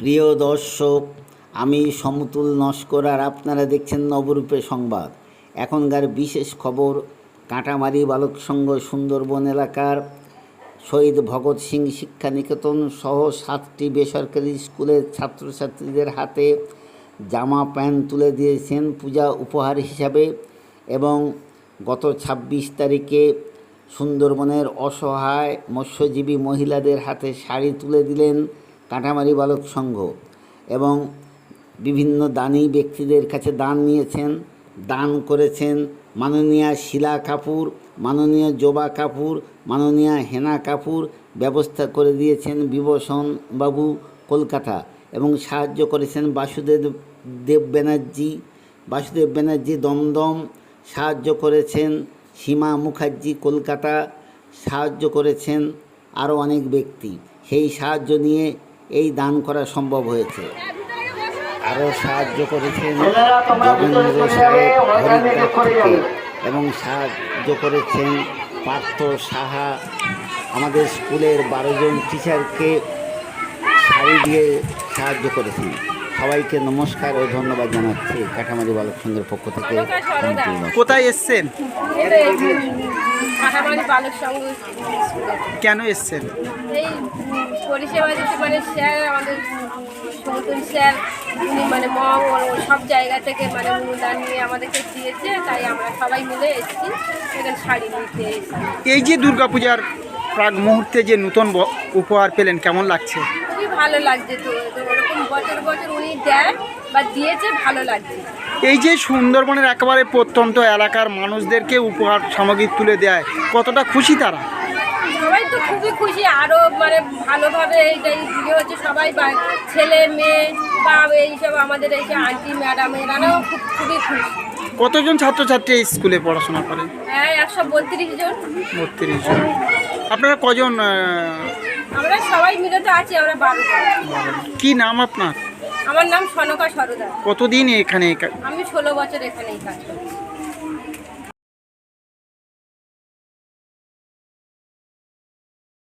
প্রিয় দর্শক, আমি সমতুল নস্কর আর আপনারা দেখছেন নবরূপে সংবাদ। এখনকার বিশেষ খবর, কাঁটামারি বালক সংঘ সুন্দরবন এলাকার শহীদ ভগৎ সিং শিক্ষা নিকেতন সহ সাতটি বেসরকারি স্কুলের ছাত্রছাত্রীদের হাতে জামা প্যান্ট তুলে দিয়েছেন পূজা উপহার হিসাবে এবং গত ছাব্বিশ তারিখে সুন্দরবনের অসহায় মৎস্যজীবী মহিলাদের হাতে শাড়ি তুলে দিলেন কাঁটামারি বালক সংঘ এবং বিভিন্ন দানী ব্যক্তিদের কাছে দান নিয়েছেন, দান করেছেন মাননীয়া শিলা কাপুর, মাননীয় জোবা কাপুর, মাননীয়া হেনা কাপুর, ব্যবস্থা করে দিয়েছেন বিভূষণ বাবু কলকাতা এবং সাহায্য করেছেন বাসুদেব দেব ব্যানার্জি, বাসুদেব ব্যানার্জি দমদম, সাহায্য করেছেন সীমা মুখার্জি কলকাতা, সাহায্য করেছেন আরও অনেক ব্যক্তি। সেই সাহায্য নিয়ে এই দান করা সম্ভব হয়েছে। আরও সাহায্য করেছেন রবীন্দ্র সাহেব এবং সাহায্য করেছেন পার্থ সাহা। আমাদের স্কুলের বারোজন টিচারকে শাড়ি দিয়ে সাহায্য করেছেন। সবাইকে নমস্কার ও ধন্যবাদ জানাচ্ছি। কাঠামারি বালক সংঘের পক্ষ থেকে কোথায় এসছেন? কেন এসছেন? এই পরিষেবা দিতে মানে স্যার আমাদের সমতুল স্যার উনি মানে সব জায়গা থেকে মানে অনুদান নিয়ে আমাদেরকে দিয়েছে তাই আমরা সবাই মিলে এসেছি। এখানে শাড়ি নিতে এই যে দুর্গাপূজার প্রাক মুহূর্তে যে নতুন উপহার পেলেন কেমন লাগছে? খুবই ভালো লাগছে তো ওরকম বছর বছর উনি দেয় বা দিয়েছে ভালো লাগছে। এই যে সুন্দরবনের একেবারে প্রত্যন্ত এলাকার মানুষদেরকে উপহার সামগ্রী তুলে দেয় কতটা খুশি তারা? সবাই তো খুবই খুশি আরও মানে ভালোভাবে এইটা এই পুজো হচ্ছে সবাই ছেলে মেয়ে বা এইসব আমাদের এই যে আন্টি ম্যাডাম এরাও খুব খুবই খুশি। কতজন ছাত্রছাত্রী এই স্কুলে পড়াশোনা করে? হ্যাঁ একশো বত্রিশ জন। বত্রিশ জন। আপনারা কজন আমরা সবাই মিলে তো আছি আমরা বারো কি নাম আপনার? আমার নাম সনকা সরদার। কতদিন এখানে আমি ষোলো বছর এখানে কাজ